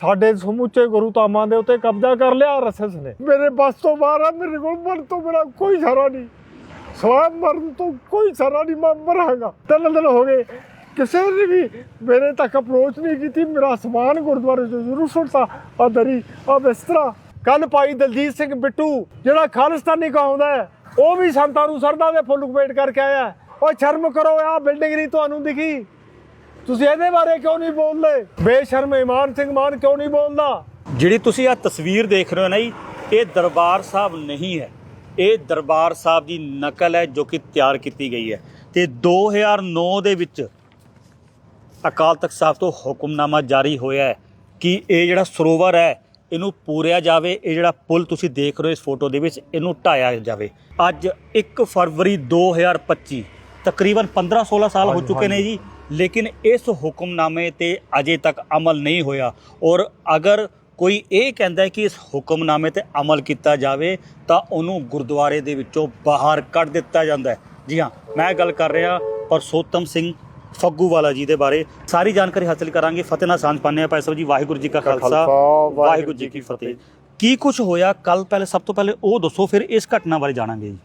ਸਾਡੇ ਸਮੁੱਚੇ ਗੁਰੂ ਧਾਮਾਂ ਦੇ ਉੱਤੇ ਕਬਜ਼ਾ ਕਰ ਲਿਆ ਆਰਐਸਐਸ ਨੇ। ਮੇਰੇ ਬਸ ਤੋਂ ਬਾਹਰ ਆ, ਮੇਰੇ ਕੋਲ ਮਰਨ ਤੋਂ ਮੇਰਾ ਕੋਈ ਸਹਾਰਾ ਨਹੀਂ। ਸਵਾਇ ਮਰਨ ਤੋਂ ਕੋਈ ਸਹਾਰਾ ਨਹੀਂ, ਮੈਂ ਮਰਾਂਗਾ। ਤਿੰਨ ਦਿਨ ਹੋ ਗਏ, ਕਿਸੇ ਨੇ ਵੀ ਮੇਰੇ ਤੱਕ ਅਪਰੋਚ ਨਹੀਂ ਕੀਤੀ, ਮੇਰਾ ਸਮਾਨ ਗੁਰਦੁਆਰੇ ਤੋਂ ਜ਼ਰੂਰ ਸੁੱਟਤਾ। ਆ ਦਰੀ, ਆ ਬਿਸਤਰਾ। ਕੱਲ ਭਾਈ ਦਲਜੀਤ ਸਿੰਘ ਬਿੱਟੂ, ਜਿਹੜਾ ਖਾਲਿਸਤਾਨੀ ਕਹਾਉਂਦਾ ਹੈ, ਉਹ ਵੀ ਸੰਤਾਂ ਨੂੰ ਸਰਦਾ ਦੇ ਫੁੱਲ ਵੇਟ ਕਰਕੇ ਆਇਆ। ਓਏ ਸ਼ਰਮ ਕਰੋ ਆ ਬਿਲਡਿੰਗ ਨਹੀਂ ਤੁਹਾਨੂੰ ਦਿਖੀ। ਤੁਸੀਂ ਇਹਦੇ ਬਾਰੇ ਕਿਉਂ ਨਹੀਂ ਬੋਲਦੇ? ਬੇਸ਼ਰਮ ਇਮਾਨ ਸਿੰਘ ਮਾਨ ਕਿਉਂ ਨਹੀਂ ਬੋਲਦਾ? ਜਿਹੜੀ ਤੁਸੀਂ ਆ ਤਸਵੀਰ ਦੇਖ ਰਹੇ ਹੋ ਨਾ ਜੀ, ਇਹ ਦਰਬਾਰ ਸਾਹਿਬ ਨਹੀਂ ਹੈ। ਇਹ ਦਰਬਾਰ ਸਾਹਿਬ ਦੀ ਨਕਲ ਹੈ ਜੋ ਕਿ ਤਿਆਰ ਕੀਤੀ ਗਈ ਹੈ। ਤੇ 2009 ਦੇ ਵਿੱਚ ਅਕਾਲ ਤਖਤ ਸਾਹਿਬ ਤੋਂ ਹੁਕਮਨਾਮਾ ਜਾਰੀ ਹੋਇਆ ਹੈ ਕਿ ਇਹ ਜਿਹੜਾ ਸਰੋਵਰ ਹੈ, ਇਹਨੂੰ ਪੂਰਿਆ ਜਾਵੇ। ਇਹ ਜਿਹੜਾ ਪੁਲ ਤੁਸੀਂ ਦੇਖ ਰਹੇ ਹੋ ਇਸ ਫੋਟੋ ਦੇ ਵਿੱਚ, ਇਹਨੂੰ ਢਾਇਆ ਜਾਵੇ। ਅੱਜ 1 ਫਰਵਰੀ 2025 ਤਕਰੀਬਨ 15-16 ਸਾਲ ਹੋ ਚੁੱਕੇ ਨੇ ਜੀ ਲੇਕਿਨ ਇਸ ਹੁਕਮਨਾਮੇ ਤੇ ਅਜੇ ਤੱਕ ਅਮਲ ਨਹੀਂ ਹੋਇਆ। ਔਰ ਅਗਰ ਕੋਈ ਇਹ ਕਹਿੰਦਾ ਹੈ ਕਿ ਇਸ ਹੁਕਮਨਾਮੇ ਤੇ ਅਮਲ ਕੀਤਾ ਜਾਵੇ ਤਾਂ ਉਹਨੂੰ ਗੁਰਦੁਆਰੇ ਦੇ ਵਿੱਚੋਂ ਬਾਹਰ ਕੱਢ ਦਿੱਤਾ ਜਾਂਦਾ ਹੈ। ਜੀ ਹਾਂ ਮੈਂ ਗੱਲ ਕਰ ਰਿਹਾ ਪਰਸੋਤਮ ਸਿੰਘ ਫੱਗੂਵਾਲਾ ਜੀ ਦੇ ਬਾਰੇ। ਸਾਰੀ ਜਾਣਕਾਰੀ ਹਾਸਲ ਕਰਾਂਗੇ। ਫਤਿਹ ਨਾਲ ਸਾਂਝ ਹਾਂ। ਭਾਈ ਸਾਹਿਬ ਜੀ ਵਾਹਿਗੁਰੂ ਜੀ ਕਾ ਖਾਲਸਾ ਵਾਹਿਗੁਰੂ ਜੀ ਕੀ ਫਤਿਹ। ਕੀ ਕੁਝ ਹੋਇਆ? ਕੱਲ ਪਹਿਲੇ ਸਭ ਤੋਂ ਪਹਿਲੇ ਉਹ ਦੱਸੋ ਫਿਰ ਇਸ ਘਟਨਾ ਬਾਰੇ ਜਾਣਾਂਗੇ ਜੀ।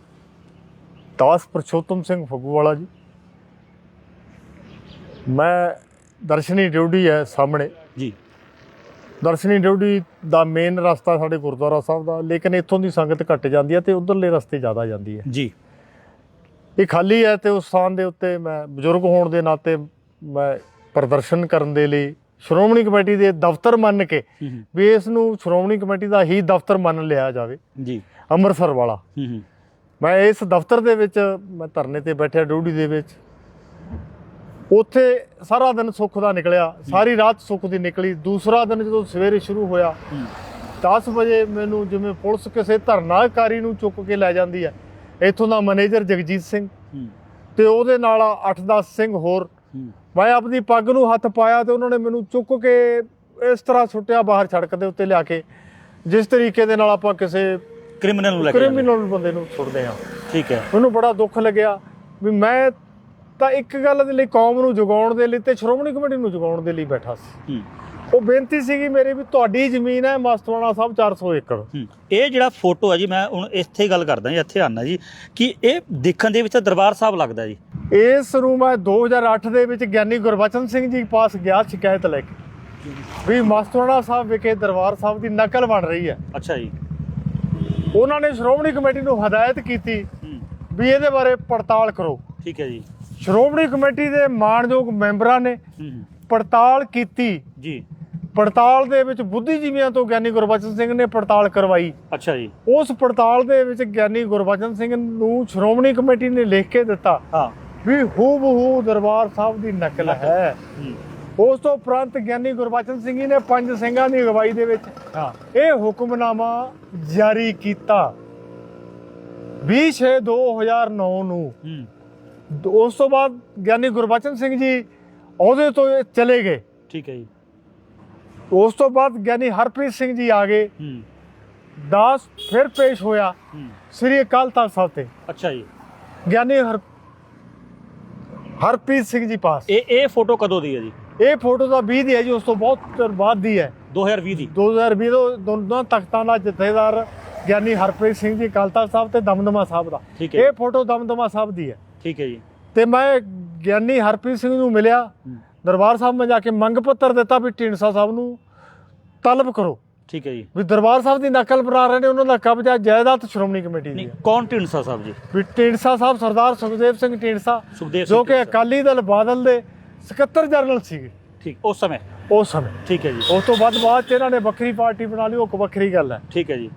ਦਾਸ ਪ੍ਰਸ਼ੋਤਮ ਸਿੰਘ ਫੱਗੂਵਾਲਾ ਜੀ। ਮੈਂ ਦਰਸ਼ਨੀ ਡਿਊਟੀ ਹੈ ਸਾਹਮਣੇ। ਜੀ। ਦਰਸ਼ਨੀ ਡਿਊਟੀ ਦਾ ਮੇਨ ਰਸਤਾ ਸਾਡੇ ਗੁਰਦੁਆਰਾ ਸਾਹਿਬ ਦਾ ਲੇਕਿਨ ਇੱਥੋਂ ਦੀ ਸੰਗਤ ਘਟ ਜਾਂਦੀ ਹੈ ਤੇ ਉਧਰਲੇ ਰਸਤੇ ਜ਼ਿਆਦਾ ਜਾਂਦੀ ਹੈ। ਜੀ। ਇਹ ਖਾਲੀ ਹੈ ਤੇ ਉਸ ਸਥਾਨ ਦੇ ਉੱਤੇ ਮੈਂ ਬਜ਼ੁਰਗ ਹੋਣ ਦੇ ਨਾਤੇ ਮੈਂ ਪ੍ਰਦਰਸ਼ਨ ਕਰਨ ਦੇ ਲਈ ਸ਼੍ਰੋਮਣੀ ਕਮੇਟੀ ਦੇ ਦਫ਼ਤਰ ਮੰਨ ਕੇ ਵੀ ਇਸ ਨੂੰ ਸ਼੍ਰੋਮਣੀ ਕਮੇਟੀ ਦਾ ਹੀ ਦਫ਼ਤਰ ਮੰਨ ਲਿਆ ਜਾਵੇ। ਜੀ। ਅੰਮ੍ਰਿਤਸਰ ਵਾਲਾ। ਹੂੰ ਹੂੰ। ਮੈਂ ਇਸ ਦਫ਼ਤਰ ਦੇ ਵਿੱਚ, ਮੈਂ ਧਰਨੇ ਤੇ ਬੈਠਿਆ ਡਿਊਟੀ ਦੇ ਵਿੱਚ। ਉੱਥੇ ਸਾਰਾ ਦਿਨ ਸੁੱਖ ਦਾ ਨਿਕਲਿਆ, ਸਾਰੀ ਰਾਤ ਸੁੱਖ ਦੀ ਨਿਕਲੀ। ਦੂਸਰਾ ਦਿਨ ਜਦੋਂ ਸਵੇਰੇ ਸ਼ੁਰੂ ਹੋਇਆ ਹੂੰ 10 ਵਜੇ ਮੈਨੂੰ ਜਿਵੇਂ ਪੁਲਿਸ ਕਿਸੇ ਧਰਨਾਕਾਰੀ ਨੂੰ ਚੁੱਕ ਕੇ ਲੈ ਜਾਂਦੀ ਹੈ, ਇੱਥੋਂ ਦਾ ਮੈਨੇਜਰ ਜਗਜੀਤ ਸਿੰਘ ਹੂੰ ਤੇ ਉਹਦੇ ਨਾਲ 8-10 ਸਿੰਘ ਹੋਰ। ਮੈਂ ਆਪਣੀ ਪੱਗ ਨੂੰ ਹੱਥ ਪਾਇਆ ਤੇ ਉਹਨਾਂ ਨੇ ਮੈਨੂੰ ਚੁੱਕ ਕੇ ਇਸ ਤਰ੍ਹਾਂ ਸੁੱਟਿਆ ਬਾਹਰ ਸੜਕ ਦੇ ਉੱਤੇ ਲਿਆ ਕੇ, ਜਿਸ ਤਰੀਕੇ ਦੇ ਨਾਲ ਆਪਾਂ ਕਿਸੇ ਕ੍ਰਿਮੀਨਲ ਨੂੰ ਲੈ ਕੇ ਜਾਂਦੇ। ਕ੍ਰਿਮੀਨਲ ਬੰਦੇ ਨੂੰ ਸੁੱਟਦੇ ਹਾਂ ਠੀਕ ਹੈ। ਮੈਨੂੰ ਬੜਾ ਦੁੱਖ ਲੱਗਿਆ ਵੀ ਮੈਂ ਤਾਂ ਇੱਕ ਗੱਲ ਦੇ ਲਈ ਕੌਮ ਨੂੰ ਜਗਾਉਣ ਦੇ ਲਈ ਤੇ ਸ਼੍ਰੋਮਣੀ ਕਮੇਟੀ ਨੂੰ ਜਗਾਉਣ ਦੇ ਲਈ ਬੈਠਾ ਸੀ। ਹੂੰ। ਉਹ ਬੇਨਤੀ ਸੀਗੀ ਮੇਰੀ ਵੀ ਤੁਹਾਡੀ ਜ਼ਮੀਨ ਹੈ ਮਸਤਵਾਣਾ ਸਾਹਿਬ 400 ਏਕੜ। ਹੂੰ। ਇਹ ਜਿਹੜਾ ਫੋਟੋ ਹੈ ਜੀ ਮੈਂ ਹੁਣ ਇੱਥੇ ਗੱਲ ਕਰਦਾ ਜੀ ਇੱਥੇ ਆਨਾ ਜੀ ਕਿ ਇਹ ਦੇਖਣ ਦੇ ਵਿੱਚ ਤਾਂ ਦਰਬਾਰ ਸਾਹਿਬ ਲੱਗਦਾ ਜੀ। ਇਸ ਨੂੰ ਮੈਂ 2008 ਦੇ ਵਿੱਚ ਗਿਆਨੀ ਗੁਰਬਚਨ ਸਿੰਘ ਜੀ ਪਾਸ ਗਿਆ ਸ਼ਿਕਾਇਤ ਲੈ ਕੇ। ਵੀ ਮਸਤਵਾਣਾ ਸਾਹਿਬ ਵਿਖੇ ਦਰਬਾਰ ਸਾਹਿਬ ਦੀ ਨਕਲ ਬਣ ਰਹੀ ਹੈ। ਅੱਛਾ ਜੀ। ਉਹਨਾਂ ਨੇ ਸ਼੍ਰੋਮਣੀ ਕਮੇਟੀ ਨੂੰ ਹਦਾਇਤ ਕੀਤੀ ਵੀ ਇਹਦੇ ਬਾਰੇ ਪੜਤਾਲ ਕਰੋ। ਠੀਕ ਹੈ ਜੀ। ਸ਼੍ਰੋਮਣੀ ਕਮੇਟੀ ਦੇ ਮਾਣਯੋਗ ਮੈਂਬਰਾਂ ਨੇ ਪੜਤਾਲ ਕੀਤੀ। ਜੀ। ਪੜਤਾਲ ਦੇ ਵਿੱਚ ਬੁੱਧੀਜੀਵੀਆਂ ਤੋਂ ਗਿਆਨੀ ਗੁਰਬਚਨ ਸਿੰਘ ਨੇ ਪੜਤਾਲ ਕਰਵਾਈ। ਅੱਛਾ ਜੀ। ਉਸ ਪੜਤਾਲ ਦੇ ਵਿੱਚ ਗਿਆਨੀ ਗੁਰਬਚਨ ਸਿੰਘ ਨੂੰ ਸ਼੍ਰੋਮਣੀ ਕਮੇਟੀ ਨੇ ਲਿਖ ਕੇ ਦਿੱਤਾ ਹਾਂ। ਵੀ ਹੂ ਬਹੂ ਦਰਬਾਰ ਸਾਹਿਬ ਦੀ ਨਕਲ ਹੂੰ, ਉਸ ਤੋਂ ਉਪਰੰਤ ਗਿਆਨੀ ਗੁਰਬਚਨ ਸਿੰਘ ਜੀ ਨੇ ਪੰਜ ਸਿੰਘਾਂ ਦੀ ਅਗਵਾਈ ਦੇ ਵਿੱਚ ਹਾਂ। ਇਹ ਹੁਕਮਨਾਮਾ ਜਾਰੀ ਕੀਤਾ। 20/6/2009 ਨੂੰ ਹੂੰ। ਉਸ ਤੋਂ ਬਾਅਦ ਗਿਆਨੀ ਗੁਰਬਚਨ ਸਿੰਘ ਜੀ ਅਹੁਦੇ ਤੋਂ ਚਲੇ ਗਏ। ਠੀਕ ਹੈ ਜੀ। ਉਸ ਤੋਂ ਬਾਅਦ ਗਿਆਨੀ ਹਰਪ੍ਰੀਤ ਸਿੰਘ ਜੀ ਆ ਗਏ। ਹੂੰ। ਦਾਸ ਫਿਰ ਪੇਸ਼ ਹੋਇਆ ਹੂੰ। ਸ੍ਰੀ ਅਕਾਲ ਤਖਤ ਸਾਹਿਬ ਤੇ। ਅੱਛਾ ਜੀ। ਗਿਆਨੀ ਹਰ ਹਰਪ੍ਰੀਤ ਸਿੰਘ ਜੀ ਪਾਸ। ਇਹ ਇਹ ਫੋਟੋ ਕਦੋਂ ਦੀ ਹੈ ਜੀ? ਇਹ ਫੋਟੋ ਤਾਂ 20 ਦੀ ਹੈ ਜੀ ਉਸ ਤੋਂ ਬਹੁਤ ਬਾਅਦ ਦੀ ਹੈ। 2020 ਦੀ। 2020 ਤੋਂ ਦੋਨਾਂ ਤਖਤਾਂ ਦਾ ਜਥੇਦਾਰ ਗਿਆਨੀ ਹਰਪ੍ਰੀਤ ਸਿੰਘ ਜੀ ਅਕਾਲ ਤਖਤ ਸਾਹਿਬ ਤੇ ਦਮਦਮਾ ਸਾਹਿਬ ਦਾ। ਇਹ ਫੋਟੋ ਦਮਦਮਾ ਸਾਹਿਬ ਦੀ ਹੈ। ਠੀਕ ਹੈ ਜੀ। ਤੇ ਮੈਂ ਗਿਆਨੀ ਹਰਪ੍ਰੀਤ ਸਿੰਘ ਨੂੰ ਮਿਲਿਆ। ਦਰਬਾਰ ਸਾਹਿਬ ਮੈਂ ਜਾ ਕੇ ਮੰਗ ਪੱਤਰ ਦਿੱਤਾ ਵੀ ਢੀਂਡਸਾ ਸਾਹਿਬ ਨੂੰ ਤਲਬ ਕਰੋ। ਠੀਕ ਹੈ ਜੀ। ਵੀ ਦਰਬਾਰ ਸਾਹਿਬ ਦੀ ਨਕਲ ਬਣਾ ਰਹੇ ਨੇ ਉਹਨਾਂ ਦਾ ਕਬਜ਼ਾ ਜਾਇਦਾਦ ਸ਼੍ਰੋਮਣੀ ਕਮੇਟੀ ਦੀ ਨਹੀਂ ਕੌਣ ਢਿੰਡਸਾ ਸਾਹਿਬ ਜੀ? ਵੀ ਢੀਂਡਸਾ ਸਾਹਿਬ ਸਰਦਾਰ ਸੁਖਦੇਵ ਸਿੰਘ ਢੀਂਡਸਾ ਜੋ ਕਿ ਅਕਾਲੀ ਦਲ ਬਾਦਲ ਦੇ ਸਕੱਤਰ ਜਨਰਲ ਸੀਗੇ। ਠੀਕ ਉਸ ਸਮੇਂ? ਉਸ ਸਮੇਂ। ਠੀਕ ਹੈ ਜੀ। ਉਸ ਤੋਂ ਬਾਅਦ ਬਾਅਦ 'ਚ ਇਹਨਾਂ ਨੇ ਵੱਖਰੀ ਪਾਰਟੀ ਬਣਾ ਲਈ ਉਹ ਇੱਕ ਵੱਖਰੀ ਗੱਲ ਹੈ। ਠੀਕ ਹੈ ਜੀ।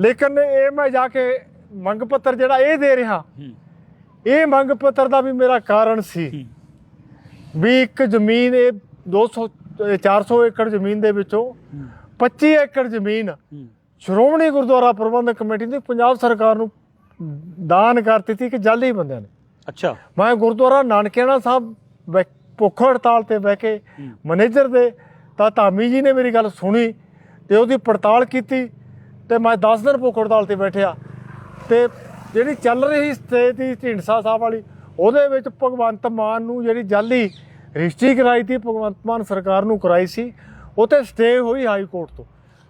ਲੇਕਿਨ ਇਹ ਮੈਂ ਜਾ ਕੇ ਮੰਗ ਪੱਤਰ ਜਿਹੜਾ ਇਹ ਦੇ ਰਿਹਾ ਇਹ ਮੰਗ ਪੱਤਰ ਦਾ ਵੀ ਮੇਰਾ ਕਾਰਨ ਸੀ ਵੀ ਇੱਕ ਜ਼ਮੀਨ ਇਹ 200 ਇਹ 400 ਏਕੜ ਜ਼ਮੀਨ ਦੇ ਵਿੱਚੋਂ ਹੂੰ। 25 ਏਕੜ ਜ਼ਮੀਨ ਸ਼੍ਰੋਮਣੀ ਗੁਰਦੁਆਰਾ ਪ੍ਰਬੰਧਕ ਕਮੇਟੀ ਨੇ ਪੰਜਾਬ ਸਰਕਾਰ ਨੂੰ ਦਾਨ ਕਰ ਦਿੱਤੀ ਕਿ ਜਾਲੀ ਬੰਦਿਆਂ ਨੇ। ਅੱਛਾ। ਮੈਂ ਗੁਰਦੁਆਰਾ ਨਾਨਕਿਆਣਾ ਸਾਹਿਬ ਭੁੱਖ ਹੜਤਾਲ ਤੇ ਬਹਿ ਕੇ। ਮੈਨੇਜਰ ਦੇ ਤਾਂ ਧਾਮੀ ਜੀ ਨੇ ਮੇਰੀ ਗੱਲ ਸੁਣੀ ਤੇ ਉਹਦੀ ਪੜਤਾਲ ਕੀਤੀ ਤੇ ਮੈਂ 10 ਦਿਨ ਭੁੱਖ ਹੜਤਾਲ ਤੇ ਬੈਠਿਆ ਤੇ ਜਿਹੜੀ ਚੱਲ ਰਹੀ ਸਥਿਤੀ ਢੀਂਡਸਾ ਸਾਹਿਬ ਵਾਲੀ ਉਹਦੇ ਵਿੱਚ ਭਗਵੰਤ ਮਾਨ ਨੂੰ ਜਿਹੜੀ ਜਾਲੀ ਰਜਿਸਟਰੀ ਕਰਾਈ ਸੀ ਭਗਵੰਤ ਮਾਨ ਸਰਕਾਰ ਨੂੰ ਕਰਾਈ ਸੀ ਉੱਥੇ ਸਟੇ ਹੋਈ ਹਾਈ ਕੋਰਟ ਤੋਂ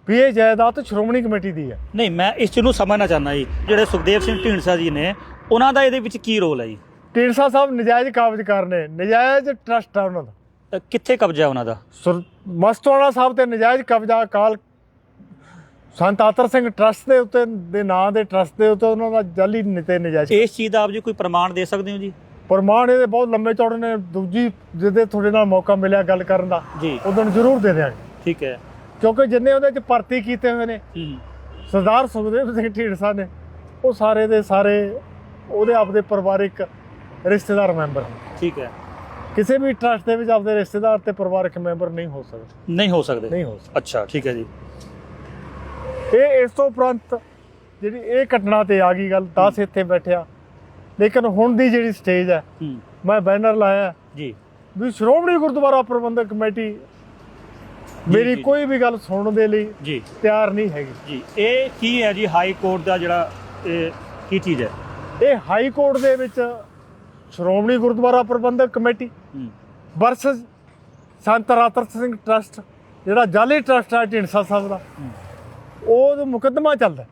ਵੀ ਇਹ ਜਾਇਦਾਦ ਸ਼੍ਰੋਮਣੀ ਕਮੇਟੀ ਦੀ ਹੈ ਨਹੀਂ ਮੈਂ ਇਸ ਚੀਜ਼ ਨੂੰ ਸਮਝਣਾ ਚਾਹੁੰਦਾ ਜੀ ਜਿਹੜੇ ਸੁਖਦੇਵ ਸਿੰਘ ਢੀਂਡਸਾ ਜੀ ਨੇ ਉਹਨਾਂ ਦਾ ਇਹਦੇ ਵਿੱਚ ਕੀ ਰੋਲ ਹੈ ਜੀ ਢੀਂਡਸਾ ਸਾਹਿਬ ਨਜਾਇਜ਼ ਕਾਬਜ਼ ਕਰਨੇ ਨਜਾਇਜ਼ ਟਰਸਟ ਆ ਉਹਨਾਂ ਦਾ। ਅ, ਕਿੱਥੇ ਕਬਜ਼ਾ ਉਹਨਾਂ ਦਾ? ਸੁਰ- ਸਾਹਿਬ ਤੇ ਨਜਾਇਜ਼ ਕਬਜ਼ਾ ਅਕਾਲ ਸੰਤ ਆਤਰ ਸਿੰਘ ਟਰਸਟ ਦੇ ਉੱਤੇ ਦੇ ਨਾਂ ਦੇ ਟਰਸਟ ਦੇ ਉੱਤੇ ਉਹਨਾਂ ਦਾ ਜਾਲੀ ਨਿਤੇ ਨਜਾਇਜ਼ ਇਸ ਚੀਜ਼ ਦਾ ਆਪ ਜੀ ਕੋਈ ਪ੍ਰਮਾਣ ਦੇ ਸਕਦੇ ਹੋ ਜੀ? ਪ੍ਰਮਾਣ ਇਹਦੇ ਬਹੁਤ ਲੰਬੇ ਚੌੜੇ ਨੇ ਦੂਜੀ ਜਿਹਦੇ ਤੁਹਾਡੇ ਨਾਲ ਮੌਕਾ ਮਿਲਿਆ ਗੱਲ ਕਰਨ ਦਾ ਜੀ। ਉਦੋਂ ਜ਼ਰੂਰ ਦੇ ਦਿਆਂਗੇ। ਠੀਕ ਹੈ। ਕਿਉਂਕਿ ਜਿੰਨੇ ਉਹਦੇ ਚ ਭਰਤੀ ਕੀਤੇ ਹੋਏ ਨੇ ਹੂੰ। ਸਰਦਾਰ ਸੁਖਦੇਵ ਸਿੰਘ ਢੀਂਡਸਾ ਨੇ ਉਹ ਸਾਰੇ ਦੇ ਸਾਰੇ ਉਹਦੇ ਆਪਦੇ ਪਰਿਵਾਰਿਕ ਰਿਸ਼ਤੇਦਾਰ ਮੈਂਬਰ ਹਨ। ਠੀਕ ਹੈ। ਕਿਸੇ ਵੀ ਟਰਸਟ ਦੇ ਵਿੱਚ ਆਪਦੇ ਰਿਸ਼ਤੇਦਾਰ ਤੇ ਪਰਿਵਾਰਕ ਮੈਂਬਰ ਨਹੀਂ ਹੋ ਸਕਦੇ। ਨਹੀਂ ਹੋ ਸਕਦੇ? ਨਹੀਂ ਹੋ ਅੱਛਾ ਠੀਕ ਹੈ ਜੀ। ਇਹ ਇਸ ਤੋਂ ਉਪਰੰਤ ਜਿਹੜੀ ਇਹ ਘਟਨਾ ਤੇ ਆ ਗਈ ਗੱਲ 10 ਇੱਥੇ ਬੈਠਿਆ। ਲੇਕਿਨ ਹੁਣ ਦੀ ਜਿਹੜੀ ਸਟੇਜ ਹੈ ਹੂੰ। ਮੈਂ ਬੈਨਰ ਲਾਇਆ ਜੀ। ਵੀ ਸ਼੍ਰੋਮਣੀ ਗੁਰਦੁਆਰਾ ਪ੍ਰਬੰਧਕ ਕਮੇਟੀ ਮੇਰੀ ਜੀ। ਕੋਈ ਵੀ ਗੱਲ ਸੁਣਨ ਦੇ ਲਈ ਜੀ। ਤਿਆਰ ਨਹੀਂ ਹੈਗੀ। ਜੀ ਇਹ ਕੀ ਹੈ ਜੀ ਹਾਈ ਕੋਰਟ ਦਾ ਜਿਹੜਾ ਇਹ ਕੀ ਚੀਜ਼ ਹੈ? ਇਹ ਹਾਈ ਕੋਰਟ ਦੇ ਵਿੱਚ ਸ਼੍ਰੋਮਣੀ ਗੁਰਦੁਆਰਾ ਪ੍ਰਬੰਧਕ ਕਮੇਟੀ ਵਰਸਸ ਸੰਤ ਰਾਤਰ ਸਿੰਘ ਟਰਸਟ ਜਿਹੜਾ ਜਾਲੀ ਟਰਸਟ ਹੈ ਢੀਂਡਸਾ ਸਾਹਿਬ ਦਾ। ਉਹ ਮੁਕੱਦਮਾ ਚੱਲਦਾ।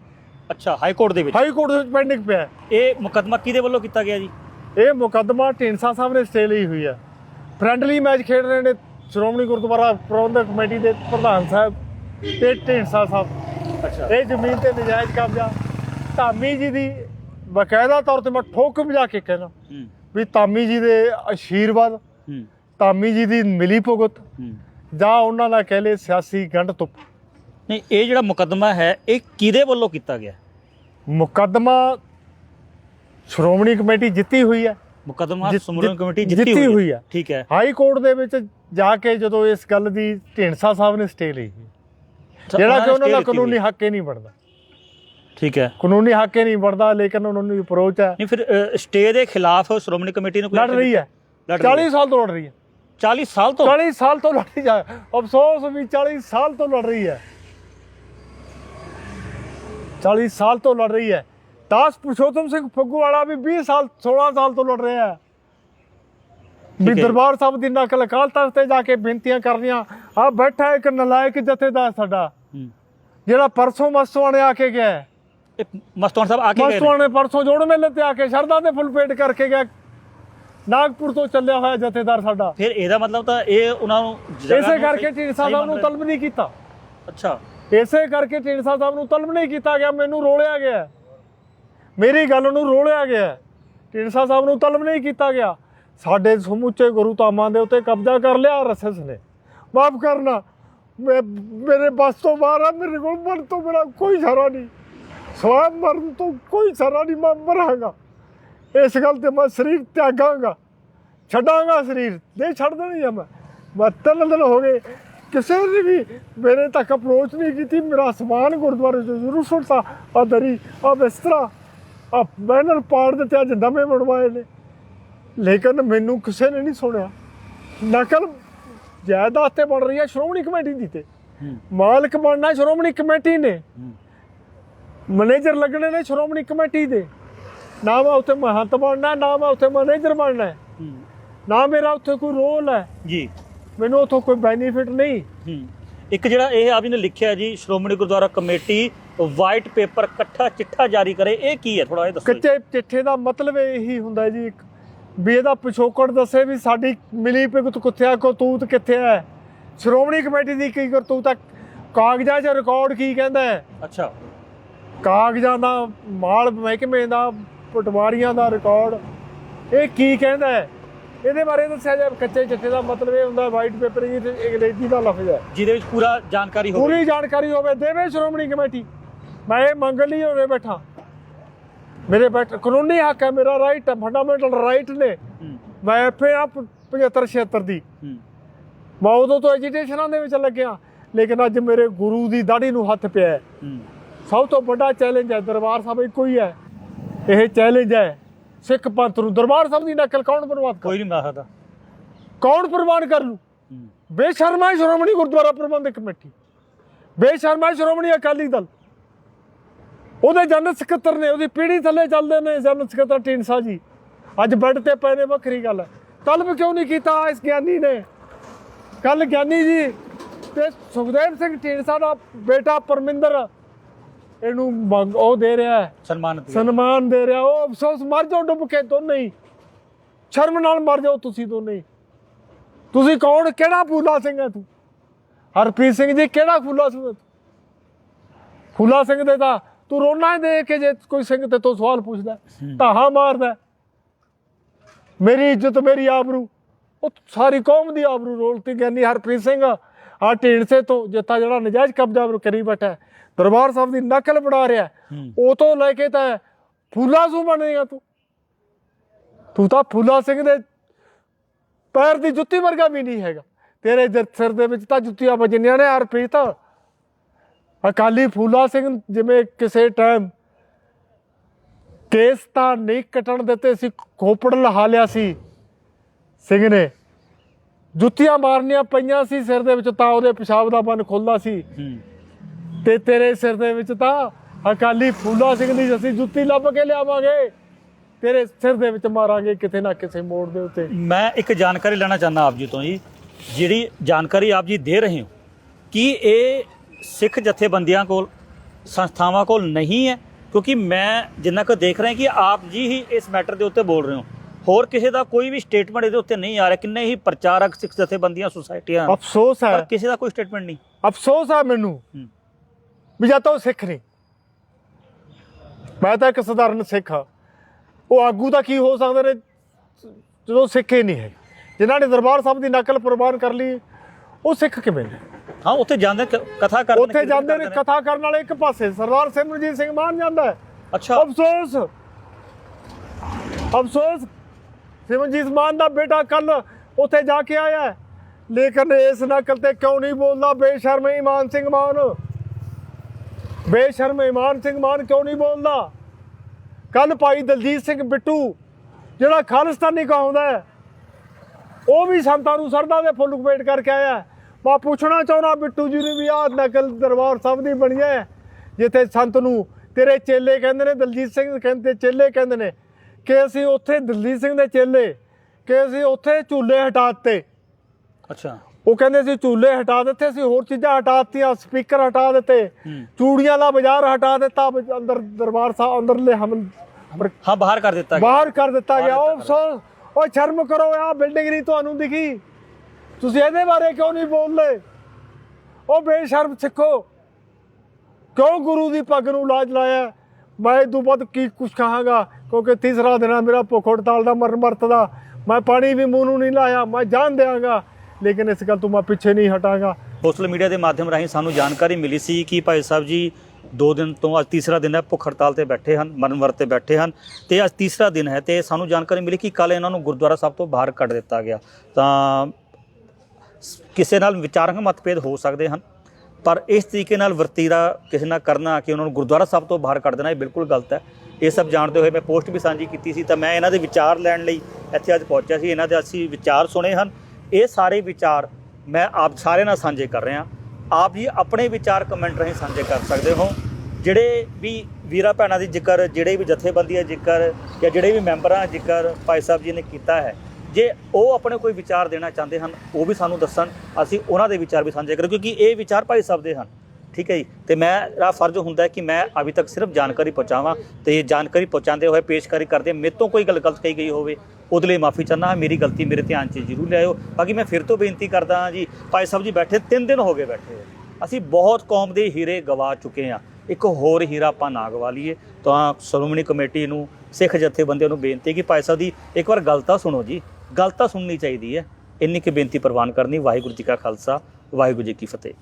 ਅੱਛਾ ਹਾਈ ਕੋਰਟ ਦੇ ਵਿੱਚ? ਹਾਈ ਕੋਰਟ ਦੇ ਵਿੱਚ ਪੈਂਡਿੰਗ ਪਿਆ ਹੈ। ਇਹ ਮੁਕੱਦਮਾ ਕਿਹਦੇ ਵੱਲੋਂ ਕੀਤਾ ਗਿਆ ਜੀ? ਇਹ ਮੁਕੱਦਮਾ ਢੀਂਡਸਾ ਸਾਹਿਬ ਨੇ ਸਟੇ ਲਈ ਹੋਈ ਹੈ। ਫ੍ਰੈਂਡਲੀ ਮੈਚ ਖੇਡ ਰਹੇ ਨੇ ਸ਼੍ਰੋਮਣੀ ਗੁਰਦੁਆਰਾ ਪ੍ਰਬੰਧਕ ਕਮੇਟੀ ਦੇ ਪ੍ਰਧਾਨ ਸਾਹਿਬ ਤੇ ਢੀਂਡਸਾ ਸਾਹਿਬ। ਅੱਛਾ। ਇਹ ਜ਼ਮੀਨ ਤੇ ਨਜਾਇਜ਼ ਕਬਜ਼ਾ। ਧਾਮੀ ਜੀ ਦੀ ਬਕਾਇਦਾ ਤੌਰ ਤੇ ਮੈਂ ਠੋਕ ਵਜਾ ਕੇ ਕਹਿਣਾ। ਹੂੰ। ਵੀ ਧਾਮੀ ਜੀ ਦੇ ਆਸ਼ੀਰਵਾਦ ਧਾਮੀ ਜੀ ਦੀ ਮਿਲੀ ਭੁਗਤ ਜਾਂ ਉਹਨਾਂ ਦਾ ਕਹਿ ਲਏ ਸਿਆਸੀ ਗੰਢ ਤੁਪ ਨਹੀਂ ਇਹ ਜਿਹੜਾ ਮੁਕੱਦਮਾ ਹੈ ਇਹ ਕਿਹਦੇ ਵੱਲੋਂ ਕੀਤਾ ਗਿਆ? ਮੁਕੱਦਮਾ ਸ਼੍ਰੋਮਣੀ ਕਮੇਟੀ ਜਿੱਤੀ ਹੋਈ ਹੈ। ਮੁਕੱਦਮਾ ਸਮੂਰਨ ਕਮੇਟੀ ਜਿੱਤੀ ਹੋਈ ਹੈ। ਠੀਕ ਹੈ। ਹਾਈ ਕੋਰਟ ਦੇ ਵਿੱਚ ਜਾ ਕੇ ਜਦੋਂ ਇਸ ਗੱਲ ਦੀ ਢੀਂਡਸਾ ਸਾਹਿਬ ਨੇ ਸਟੇ ਲਈ ਜਿਹੜਾ ਕਿ ਉਹਨਾਂ ਦਾ ਕਾਨੂੰਨੀ ਹੱਕ ਹੀ ਨਹੀਂ ਬਣਦਾ। ਠੀਕ ਹੈ। ਕਾਨੂੰਨੀ ਹੱਕ ਹੀ ਨਹੀਂ ਬਣਦਾ ਲੇਕਿਨ ਉਹਨਾਂ ਨੂੰ ਅਪਰੋਚ ਹੈ। ਨਹੀਂ ਫਿਰ ਸਟੇ ਦੇ ਖਿਲਾਫ ਸ਼੍ਰੋਮਣੀ ਕਮੇਟੀ ਨੂੰ ਲੜ ਰਹੀ ਹੈ। ਲੜ ਰਹੀ 40 ਸਾਲ ਤੋਂ ਲੜ ਰਹੀ ਹੈ। 40 ਸਾਲ ਤੋਂ? 40 ਸਾਲ ਤੋਂ ਲੜੀ ਜਾ ਅਫਸੋਸ ਵੀ 40 ਸਾਲ ਤੋਂ ਲੜ ਰਹੀ ਹੈ। 40 ਸਾਲ ਤੋਂ ਲੜ ਰਹੀ ਹੈ। ਦਾਸ ਪੁਰਸ਼ੋਤਮ ਸਿੰਘ ਫੱਗੂਵਾਲਾ ਵੀ 20 ਸਾਲ 16 ਸਾਲ ਤੋਂ ਲੜ ਰਿਹਾ ਹੈ। ਵੀ। ਦਰਬਾਰ ਸਾਹਿਬ ਦੀ ਨਕਲ ਅਕਾਲ ਤਖਤ ਤੇ ਜਾ ਕੇ ਬੇਨਤੀਆਂ ਕਰਨੀਆਂ ਆ ਬੈਠਾ ਇੱਕ ਨਲਾਇਕ ਜਥੇਦਾਰ ਸਾਡਾ। ਜਿਹੜਾ ਪਰਸੋਂ ਮਸਤਵਾਣੇ ਆ ਕੇ ਗਿਆ ਹੈ। ਇਹ ਮਸਤਵਾਨ ਸਾਹਿਬ ਆ ਕੇ ਗਏ ਨੇ? ਪਰਸੋਂ ਜੋੜ ਮੇਲੇ ਤੇ ਆ ਕੇ ਸ਼ਰਧਾ ਦੇ ਫੁੱਲ ਪੇਟ ਕਰਕੇ ਗਿਆ। ਨਾਗਪੁਰ ਤੋਂ ਚੱਲਿਆ ਹੋਇਆ ਜਥੇਦਾਰ ਸਾਡਾ। ਫਿਰ ਇਹਦਾ ਮਤਲਬ ਤਾਂ ਇਹ ਉਹਨਾਂ ਨੂੰ ਜਗ੍ਹਾ ਇਸੇ ਨੂੰ ਕਰਕੇ ਸਹੀ- ਢੀਂਡਸਾ ਸਹੀ ਸਾਹਿਬ ਨੂੰ ਮੰਨ। ਤਲਬ ਨਹੀਂ ਕੀਤਾ। ਅੱਛਾ। ਇਸੇ ਕਰਕੇ ਢੀਂਡਸਾ ਸਾਹਿਬ ਨੂੰ ਤਲਬ ਨਹੀਂ ਕੀਤਾ ਗਿਆ ਮੈਨੂੰ ਰੋਲਿਆ ਗਿਆ ਮੇਰੀ ਗੱਲ ਨੂੰ ਰੋਲਿਆ ਗਿਆ ਢੀਂਡਸਾ ਸਾਹਿਬ ਨੂੰ ਤਲਬ ਨਹੀਂ ਕੀਤਾ ਗਿਆ। ਸਾਡੇ ਸਮੁੱਚੇ ਗੁਰੂ ਧਾਮਾਂ ਦੇ ਉੱਤੇ ਕਬਜ਼ਾ ਕਰ ਲਿਆ ਆਰਐਸਐਸ ਨੇ। ਮਾਫ ਕਰਨਾ। ਮੈਂ ਮੇਰੇ ਬਸ ਤੋਂ ਬਾਹਰ ਆ ਮੇਰੇ ਕੋਲ ਮਰਨ ਤੋਂ ਮੇਰਾ ਕੋਈ ਸਾਰਾ ਨਹੀਂ। ਸਵਾਇ ਮਰਨ ਤੋਂ ਕੋਈ ਸਾਰਾ ਨਹੀਂ ਮੈਂ ਮਰਾਂਗਾ। ਇਸ ਗੱਲ ਤੇ ਮੈਂ ਸਰੀਰ ਤਿਆਗਾਂਗਾ। ਛੱਡਾਂਗਾ ਸਰੀਰ। ਦੇ ਛੱਡ ਦੇਣੀ ਆ ਮੈਂ। ਮੈਂ ਤਿੰਨ ਦਿਨ ਹੋ ਗਏ ਕਿਸੇ ਨੇ ਵੀ ਮੇਰੇ ਤੱਕ ਅਪਰੋਚ ਨਹੀਂ ਕੀਤੀ। ਮੇਰਾ ਸਮਾਨ ਗੁਰਦੁਆਰੇ ਤੋਂ ਜ਼ਰੂਰ ਸੁੱਟਤਾ। ਆ ਦਰੀ ਆ ਬਿਸਤਰਾ ਆ ਬੈਨਰ ਪਾੜ ਦਿੱਤੇ ਅੱਜ ਨਵੇਂ ਬਣਵਾਏ ਨੇ। ਲੇਕਿਨ ਮੈਨੂੰ ਕਿਸੇ ਨੇ ਨਹੀਂ ਸੁਣਿਆ। ਨਕਲ ਜਾਇਦਾਦ ਤੇ ਬਣ ਰਹੀ ਹੈ ਸ਼੍ਰੋਮਣੀ ਕਮੇਟੀ ਦੀ ਤੇ। ਮਾਲਕ ਬਣਨਾ ਸ਼੍ਰੋਮਣੀ ਕਮੇਟੀ ਨੇ। ਮੈਨੇਜਰ ਲੱਗਣੇ ਨੇ ਸ਼੍ਰੋਮਣੀ ਕਮੇਟੀ ਦੇ। ਨਾ ਮੈਂ ਉੱਥੇ ਮਹੰਤ ਬਣਨਾ ਨਾ ਮੈਂ ਉੱਥੇ ਮੈਨੇਜਰ ਬਣਨਾ ਨਾ ਮੇਰਾ ਉੱਥੇ ਕੋਈ ਰੋਲ ਹੈ। ਜੀ। ਮੈਨੂੰ ਉੱਥੋਂ ਕੋਈ ਬੈਨੀਫਿਟ ਨਹੀਂ। ਇੱਕ ਜਿਹੜਾ ਇਹ ਆਪ ਜੀ ਨੇ ਲਿਖਿਆ ਜੀ Shiromani Gurdwara committee white paper ਇਕੱਠਾ ਚਿੱਠਾ ਜਾਰੀ ਕਰੇ ਇਹ ਕੀ ਹੈ? ਥੋੜਾ ਇਹ ਦੱਸੋ। ਕੱਚੇ ਚਿੱਠੇ ਦਾ ਮਤਲਬ ਇਹੀ ਹੁੰਦਾ ਜੀ ਇੱਕ ਵੀ ਇਹਦਾ ਪਿਛੋਕੜ ਦੱਸੇ ਵੀ ਸਾਡੀ ਮਿਲੀ ਭੁਗਤ ਕਿੱਥੇ ਆ ਕਰਤੂਤ ਕਿੱਥੇ ਹੈ। ਸ਼੍ਰੋਮਣੀ ਕਮੇਟੀ ਦੀ ਕੀ ਕਰਤੂਤ ਹੈ? ਕਾਗਜ਼ਾਂ 'ਚ ਰਿਕਾਰਡ ਕੀ ਕਹਿੰਦਾ ਹੈ? ਅੱਛਾ। ਕਾਗਜ਼ਾਂ ਦਾ ਮਾਲ ਮਹਿਕਮੇ ਦਾ ਪਟਵਾਰੀਆਂ ਦਾ ਰਿਕਾਰਡ ਇਹ ਕੀ ਕਹਿੰਦਾ ਹੈ? ਇਹਦੇ ਬਾਰੇ ਦੱਸਿਆ ਜਾਏ ਕੱਚੇ ਚਿੱਠੇ ਦਾ ਮਤਲਬ ਇਹ ਹੁੰਦਾ ਵਾਈਟ ਪੇਪਰ ਜੀ ਅੰਗਰੇਜ਼ੀ ਦਾ ਲਫ਼ਜ਼ ਹੈ। ਜਿਹਦੇ ਵਿੱਚ ਪੂਰਾ ਜਾਣਕਾਰੀ ਹੋਵੇ। ਪੂਰੀ ਜਾਣਕਾਰੀ ਹੋਵੇ। ਦੇਵੇ ਸ਼੍ਰੋਮਣੀ ਕਮੇਟੀ। ਮੈਂ ਇਹ ਮੰਗਣ ਲਈ ਹੋਵੇ ਬੈਠਾ। ਮੇਰੇ ਬੈਠ ਕਾਨੂੰਨੀ ਹੱਕ ਹੈ ਮੇਰਾ ਰਾਈਟ ਹੈ ਫੰਡਾਮੈਂਟਲ ਰਾਈਟ ਨੇ। ਮੈਂ ਐਫਏ ਆ 75 76 ਦੀ। ਮੈਂ ਉਦੋਂ ਤੋਂ ਐਜੀਟੇਸ਼ਨਾਂ ਦੇ ਵਿੱਚ ਲੱਗਿਆ। ਲੇਕਿਨ ਅੱਜ ਮੇਰੇ ਗੁਰੂ ਦੀ ਦਾੜੀ ਨੂੰ ਹੱਥ ਪਿਆ ਹੂੰ। ਸਭ ਤੋਂ ਵੱਡਾ ਚੈਲੰਜ ਹੈ ਦਰਬਾਰ ਸਾਹਿਬ ਇੱਕੋ ਹੀ ਹੈ। ਇਹ ਚੈਲੰਜ ਹੈ ਸਿੱਖ ਪੰਥ ਨੂੰ। ਦਰਬਾਰ ਸਾਹਿਬ ਦੀ ਨਕਲ ਕੌਣ ਬਰਬਾਦ ਕਰ ਕੋਈ ਨਹੀਂ ਬਣਾ ਸਕਦਾ। ਕੌਣ ਪ੍ਰਮਾਣ ਕਰ ਲੂ? ਬੇਸ਼ਰਮਾ ਸ਼੍ਰੋਮਣੀ ਗੁਰਦੁਆਰਾ ਪ੍ਰਬੰਧਕ ਕਮੇਟੀ। ਬੇਸ਼ਰਮਾ ਸ਼੍ਰੋਮਣੀ ਅਕਾਲੀ ਦਲ। ਉਹਦੇ ਜਨਰਲ ਸਕੱਤਰ ਨੇ ਉਹਦੀ ਪੀੜ੍ਹੀ ਥੱਲੇ ਚੱਲਦੇ ਨੇ ਜਨਰਲ ਸਕੱਤਰ ਢੀਂਡਸਾ ਜੀ। ਅੱਜ ਬੈੱਡ ਤੇ ਪਏ ਨੇ ਵੱਖਰੀ ਗੱਲ ਹੈ। ਤਲਬ ਕਿਉਂ ਨਹੀਂ ਕੀਤਾ ਇਸ ਗਿਆਨੀ ਨੇ? ਕੱਲ ਗਿਆਨੀ ਜੀ ਤੇ ਸੁਖਦੇਵ ਸਿੰਘ ਢੀਂਡਸਾ ਦਾ ਬੇਟਾ ਪਰਮਿੰਦਰ ਇਹਨੂੰ ਮੰਗ- ਉਹ ਦੇ ਰਿਹਾ ਹੈ। ਸਨਮਾਨਿਤ ਸਨਮਾਨ ਦੇ ਰਿਹਾ। ਉਹ ਅਫਸੋਸ ਮਰ ਜਾਓ ਡੁੱਬ ਕੇ ਦੋਨੇ ਹੀ। ਸ਼ਰਮ ਨਾਲ ਮਰ ਜਾਓ ਤੁਸੀਂ ਦੋਨੇ ਹੀ। ਤੁਸੀਂ ਕੌਣ? ਕਿਹੜਾ ਫੂਲਾ ਸਿੰਘ ਹੈ ਤੂੰ? ਹਰਪ੍ਰੀਤ ਸਿੰਘ ਜੀ ਕਿਹੜਾ ਫੂਲਾ ਸਿੰਘ ਹੈ ਤੂੰ? ਫੂਲਾ ਸਿੰਘ ਦੇ ਤਾਂ ਤੂੰ ਰੋਣਾ ਹੀ ਦੇ ਕੇ ਜੇ ਕੋਈ ਸਿੰਘ ਤੇ ਤੋਂ ਸਵਾਲ ਪੁੱਛਦਾ ਹੈ, ਧਾਹਾਂ ਮਾਰਦਾ ਹੈ। ਮੇਰੀ ਇੱਜ਼ਤ ਮੇਰੀ ਆਬਰੂ। ਉਹ ਸਾਰੀ ਕੌਮ ਦੀ ਆਬਰੂ ਰੋਲਤੀ ਗਿਆਨੀ ਹਰਪ੍ਰੀਤ ਸਿੰਘ ਆ ਢੀਂਡਸੇ ਤੋਂ ਜਿੱਤਾ ਜਿਹੜਾ ਨਜਾਇਜ਼ ਕਬਜ਼ਾ ਕਰੀ ਬੈਠਾ ਹੈ, ਦਰਬਾਰ ਸਾਹਿਬ ਦੀ ਨਕਲ ਬਣਾ ਰਿਹਾ। ਉਹ ਤੋਂ ਲੈ ਕੇ ਤਾਂ ਫੂਲਾ ਸੂ ਬਣੇਗਾ ਤੂੰ। ਤੂੰ ਤਾਂ ਫੂਲਾ ਸਿੰਘ ਦੇ ਪੈਰ ਦੀ ਜੁੱਤੀ ਵਰਗਾ ਵੀ ਨਹੀਂ ਹੈਗਾ। ਤੇਰੇ ਸਿਰ ਦੇ ਵਿੱਚ ਤਾਂ ਜੁੱਤੀਆਂ ਵੱਜਣੀਆਂ ਨੇ ਹਰਪ੍ਰੀਤ ਅਕਾਲੀ ਫੂਲਾ ਸਿੰਘ ਜਿਵੇਂ ਕਿਸੇ ਟਾਈਮ ਕੇਸ ਤਾਂ ਨਹੀਂ ਕਟਣ ਦਿੱਤੇ ਸੀ ਖੋਪੜ ਲਹਾ ਲਿਆ ਸੀ ਸਿੰਘ ਨੇ। ਜੁੱਤੀਆਂ ਮਾਰਨੀਆਂ ਪਈਆਂ ਸੀ ਸਿਰ ਦੇ ਵਿੱਚ ਤਾਂ ਉਹਦੇ ਪਿਸ਼ਾਬ ਦਾ ਬੰਨ ਖੁੱਲਦਾ ਸੀ। ਤੇ ਤੇਰੇ ਸਿਰ ਦੇ ਵਿੱਚ ਤਾਂ ਅਕਾਲੀ ਫੂਲਾ ਸਿੰਘ ਦੀ ਅਸੀਂ ਜੁੱਤੀ ਲੱਭ ਕੇ ਲਿਆਵਾਂਗੇ। ਤੇਰੇ ਸਿਰ ਦੇ ਵਿੱਚ ਮਾਰਾਂਗੇ ਕਿਤੇ ਨਾ ਕਿਸੇ ਮੋੜ ਦੇ ਉੱਤੇ। ਮੈਂ ਇੱਕ ਜਾਣਕਾਰੀ ਲੈਣਾ ਚਾਹੁੰਦਾ ਆਪ ਜੀ ਤੋਂ ਜੀ। ਜਿਹੜੀ ਜਾਣਕਾਰੀ ਆਪ ਜੀ ਦੇ ਰਹੇ ਹੋ ਕੀ ਇਹ ਸਿੱਖ ਜਥੇਬੰਦੀਆਂ ਕੋਲ ਸੰਸਥਾਵਾਂ ਕੋਲ ਨਹੀਂ ਹੈ? ਕਿਉਂਕਿ ਮੈਂ ਜਿੰਨਾ ਕੁ ਦੇਖ ਰਿਹਾ ਕਿ ਆਪ ਜੀ ਹੀ ਇਸ ਮੈਟਰ ਦੇ ਉੱਤੇ ਬੋਲ ਰਹੇ ਹੋ। ਹੋਰ ਕਿਸੇ ਦਾ ਕੋਈ ਵੀ ਸਟੇਟਮੈਂਟ ਇਹਦੇ ਉੱਤੇ ਨਹੀਂ ਆ ਰਿਹਾ ਕਿੰਨੇ ਹੀ ਪ੍ਰਚਾਰਕ ਸਿੱਖ ਜਥੇਬੰਦੀਆਂ ਸੁਸਾਇਟੀਆਂ ਅਫਸੋਸ ਪਰ ਹੈ ਕਿਸੇ ਦਾ ਕੋਈ ਸਟੇਟਮੈਂਟ ਨਹੀਂ। ਅਫਸੋਸ ਹੈ ਮੈਨੂੰ। ਵੀ ਜਾਂ ਤਾਂ ਉਹ ਸਿੱਖ ਨਹੀਂ ਮੈਂ ਤਾਂ ਇੱਕ ਸਧਾਰਨ ਸਿੱਖ ਹਾਂ। ਉਹ ਆਗੂ ਦਾ ਕੀ ਹੋ ਸਕਦੇ ਨੇ? ਜਦੋਂ ਸਿੱਖ ਹੀ ਨਹੀਂ ਹੈ ਜਿਨ੍ਹਾਂ ਨੇ ਦਰਬਾਰ ਸਾਹਿਬ ਦੀ ਨਕਲ ਪ੍ਰਵਾਨ ਕਰ ਲਈ ਉਹ ਸਿੱਖ ਕਿਵੇਂ ਨੇ? ਹਾਂ ਉੱਥੇ ਜਾਂਦੇ ਕ- ਕਥਾ ਕਰਨ ਉੱਥੇ ਜਾਂਦੇ ਨੇ ਕਥਾ ਕਰਨ ਵਾਲੇ ਇੱਕ ਪਾਸੇ ਸਰਦਾਰ ਸਿਮਰਜੀਤ ਸਿੰਘ ਮਾਨ ਜਾਂਦਾ ਹੈ। ਅੱਛਾ। ਅਫਸੋਸ! ਅਫਸੋਸ! ਸਿਮਰਜੀਤ ਮਾਨ ਦਾ ਬੇਟਾ ਕੱਲ ਉੱਥੇ ਜਾ ਕੇ ਆਇਆ ਹੈ। ਲੇਕਿਨ ਇਸ ਨਕਲ ਤੇ ਕਿਉਂ ਨਹੀਂ ਬੋਲਦਾ? ਬੇਸ਼ਰਮ ਇਮਾਨ ਸਿੰਘ ਮਾਨ। ਬੇਸ਼ਰਮ ਇਮਾਨ ਸਿੰਘ ਮਾਨ ਕਿਉਂ ਨਹੀਂ ਬੋਲਦਾ? ਕੱਲ ਭਾਈ ਦਲਜੀਤ ਸਿੰਘ ਬਿੱਟੂ, ਜਿਹੜਾ ਖਾਲਿਸਤਾਨੀ ਕਹਾਉਂਦਾ ਹੈ, ਉਹ ਵੀ ਸੰਤਾਂ ਨੂੰ ਸਰਦਾ ਦੇ ਫੁੱਲ ਵੇਟ ਕਰਕੇ ਆਇਆ ਮੈਂ ਪੁੱਛਣਾ ਚਾਹੁੰਦਾ ਬਿੱਟੂ ਜੀ ਨੂੰ ਵੀ ਆਹ ਨਕਲ ਦਰਬਾਰ ਸਾਹਿਬ ਦੀ ਬਣੀ ਹੈ, ਜਿੱਥੇ ਸੰਤ ਨੂੰ ਤੇਰੇ ਚੇਲੇ ਕਹਿੰਦੇ ਨੇ, ਦਲਜੀਤ ਸਿੰਘ ਕਹਿੰਦੇ ਚੇਲੇ ਕਹਿੰਦੇ ਨੇ, ਕਿ ਅਸੀਂ ਉੱਥੇ ਦਲਜੀਤ ਸਿੰਘ ਦੇ ਚੇਲੇ, ਕਿ ਅਸੀਂ ਉੱਥੇ ਝੂਲੇ ਹਟਾਤੇ ਅੱਛਾ। ਉਹ ਕਹਿੰਦੇ ਸੀ ਝੂਲੇ ਹਟਾ ਦਿੱਤੇ ਸੀ ਹੋਰ ਚੀਜ਼ਾਂ ਹਟਾ ਦਿੱਤੀਆਂ ਸਪੀਕਰ ਹਟਾ ਦਿੱਤੇ। ਚੂੜੀਆਂ ਦਾ ਬਾਜ਼ਾਰ ਹਟਾ ਦਿੱਤਾ ਅੰਦਰ ਦਰਬਾਰ ਸਾਹਿਬ ਅੰਦਰਲੇ ਹਮ ਹਾਂ ਬਾਹਰ ਕਰ ਦਿੱਤਾ ਗਿਆ। ਬਾਹਰ ਕਰ ਦਿੱਤਾ ਗਿਆ। ਉਹ ਸੋ ਉਹ ਸ਼ਰਮ ਕਰੋ ਆ ਬਿਲਡਿੰਗ ਨਹੀਂ ਤੁਹਾਨੂੰ ਦਿਖੀ। ਤੁਸੀਂ ਇਹਦੇ ਬਾਰੇ ਕਿਉਂ ਨਹੀਂ ਬੋਲਦੇ? ਉਹ ਬੇਸ਼ਰਮ ਸਿੱਖੋ। ਕਿਉਂ ਗੁਰੂ ਦੀ ਪੱਗ ਨੂੰ ਲਾਜ ਲਾਇਆ? ਮੈਂ ਇਹ ਤੋਂ ਬਾਅਦ ਕੀ ਕੁਛ ਕਹਾਂਗਾ? ਕਿਉਂਕਿ ਤੀਸਰਾ ਦਿਨ ਮੇਰਾ ਭੁੱਖ ਹੜਤਾਲ ਦਾ ਮਰਨ ਮਰਤ ਦਾ ਮੈਂ ਪਾਣੀ ਵੀ ਮੂੰਹ ਨੂੰ ਨਹੀਂ ਲਾਇਆ ਮੈਂ ਜਾਨ ਦਿਆਂਗਾ। ਲੇਕਿਨ ਇਸ ਗੱਲ ਤੋਂ ਮੈਂ ਪਿੱਛੇ ਨਹੀਂ ਹਟਾਂਗਾ। ਸੋਸ਼ਲ ਮੀਡੀਆ ਦੇ ਮਾਧਿਅਮ ਰਾਹੀਂ ਸਾਨੂੰ ਜਾਣਕਾਰੀ ਮਿਲੀ ਸੀ ਕਿ ਭਾਈ ਸਾਹਿਬ ਜੀ ਦੋ ਦਿਨ ਤੋਂ ਅੱਜ ਤੀਸਰਾ ਦਿਨ ਹੈ, ਭੁੱਖ ਹੜਤਾਲ ਤੇ ਬੈਠੇ ਹਨ, ਮਰਨ ਵਰਤ ਤੇ ਬੈਠੇ ਹਨ ਤੇ ਅੱਜ ਤੀਸਰਾ ਦਿਨ ਹੈ ਤੇ ਸਾਨੂੰ ਜਾਣਕਾਰੀ ਮਿਲੀ ਕਿ ਕੱਲ ਇਹਨਾਂ ਨੂੰ ਗੁਰਦੁਆਰਾ ਸਾਹਿਬ ਤੋਂ ਬਾਹਰ ਕੱਢ ਦਿੱਤਾ ਗਿਆ। ਤਾਂ ਕਿਸੇ ਨਾਲ ਵਿਚਾਰਕ ਮਤਭੇਦ ਹੋ ਸਕਦੇ ਹਨ, ਪਰ ਇਸ ਤਰੀਕੇ ਨਾਲ ਵਰਤੀਰਾ ਕਿਸੇ ਨਾਲ ਕਰਨਾ ਕਿ ਉਹਨਾਂ ਨੂੰ ਗੁਰਦੁਆਰਾ ਸਾਹਿਬ ਤੋਂ ਬਾਹਰ ਕੱਢ ਦੇਣਾ, ਇਹ ਬਿਲਕੁਲ ਗਲਤ ਹੈ। ਇਹ ਸਭ ਜਾਣਦੇ ਹੋਏ ਮੈਂ ਪੋਸਟ ਵੀ ਸਾਂਝੀ ਕੀਤੀ ਸੀ, ਤਾਂ ਮੈਂ ਇਹਨਾਂ ਦੇ ਵਿਚਾਰ ਲੈਣ ਲਈ ਇੱਥੇ ਅੱਜ ਪਹੁੰਚਿਆ ਸੀ। ਇਹਨਾਂ ਦੇ ਅਸੀਂ ਵਿਚਾਰ ਸੁਣੇ ਹਨ ਇਹ ਸਾਰੇ ਵਿਚਾਰ ਮੈਂ ਆਪ ਸਾਰਿਆਂ ਨਾਲ ਸਾਂਝੇ ਕਰ ਰਿਹਾ। ਆਪ ਜੀ ਆਪਣੇ ਵਿਚਾਰ ਕਮੈਂਟ ਰਾਹੀਂ ਸਾਂਝੇ ਕਰ ਸਕਦੇ ਹੋ। ਜਿਹੜੇ ਵੀ ਵੀਰਾ ਭੈਣਾਂ ਦੀ ਜ਼ਿਕਰ, ਜਿਹੜੇ ਵੀ ਜਥੇਬੰਦੀ ਜਥੇਬੰਦੀਆਂ ਜ਼ਿਕਰ ਜਾਂ ਜਿਹੜੇ ਵੀ ਮੈਂਬਰਾਂ ਦਾ ਜ਼ਿਕਰ ਭਾਈ ਸਾਹਿਬ ਜੀ ਨੇ ਕੀਤਾ ਹੈ, ਜੇ ਉਹ ਆਪਣੇ ਕੋਈ ਵਿਚਾਰ ਦੇਣਾ ਚਾਹੁੰਦੇ ਹਨ, ਉਹ ਵੀ ਸਾਨੂੰ ਦੱਸਣ। ਅਸੀਂ ਉਹਨਾਂ ਦੇ ਵਿਚਾਰ ਵੀ ਸਾਂਝੇ ਕਰਾਂ ਕਿਉਂਕਿ ਇਹ ਵਿਚਾਰ ਭਾਈ ਸਾਹਿਬ ਦੇ ਹਨ। ਠੀਕ ਹੈ ਜੀ? ਤੇ ਮੇਰਾ ਫਰਜ਼ ਹੁੰਦਾ ਹੈ ਕਿ ਮੈਂ ਅਭੀ ਤੱਕ ਸਿਰਫ ਜਾਣਕਾਰੀ ਪਹੁੰਚਾਵਾਂ ਤੇ ਇਹ ਜਾਣਕਾਰੀ ਪਹੁੰਚਾਉਂਦੇ ਹੋਏ ਪੇਸ਼ਕਾਰੀ ਕਰਦੇ ਮੇਰੇ ਤੋਂ ਕੋਈ ਗੱਲ ਗਲਤ ਕਹੀ ਗਈ ਹੋਵੇ, ਉਹਦੇ ਲਈ ਮਾਫੀ ਚਾਹੁੰਦਾ ਹਾਂ, ਮੇਰੀ ਗਲਤੀ ਮੇਰੇ ਧਿਆਨ 'ਚ ਜ਼ਰੂਰ ਲਿਆਇਓ। ਬਾਕੀ ਮੈਂ ਫਿਰ ਤੋਂ ਬੇਨਤੀ ਕਰਦਾ ਹਾਂ ਜੀ, ਭਾਈ ਸਾਹਿਬ ਜੀ ਬੈਠੇ 3 ਦਿਨ ਹੋ ਗਏ ਬੈਠੇ ਅਸੀਂ ਬਹੁਤ ਕੌਮ ਦੇ ਹੀਰੇ ਗਵਾ ਚੁੱਕੇ ਹਾਂ। ਇੱਕ ਹੋਰ ਹੀਰਾ ਆਪਾਂ ਨਾ ਗਵਾ ਲਈਏ। ਤਾਂ ਸ਼੍ਰੋਮਣੀ ਕਮੇਟੀ ਨੂੰ, ਸਿੱਖ ਜਥੇਬੰਦੀਆਂ ਨੂੰ ਬੇਨਤੀ ਕਿ ਭਾਈ ਸਾਹਿਬ ਦੀ ਇੱਕ ਵਾਰ ਗੱਲ ਤਾਂ ਸੁਣੋ ਜੀ, ਗੱਲ ਤਾਂ ਸੁਣਨੀ ਚਾਹੀਦੀ ਹੈ। ਇੰਨੀ ਕਿ ਬੇਨਤੀ ਪ੍ਰਵਾਨ ਕਰਨੀ, ਵਾਹਿਗੁਰੂ ਜੀ ਕਾ ਖਾਲਸਾ, ਵਾਹਿਗੁਰੂ ਜੀ ਕੀ ਫਤਿਹ।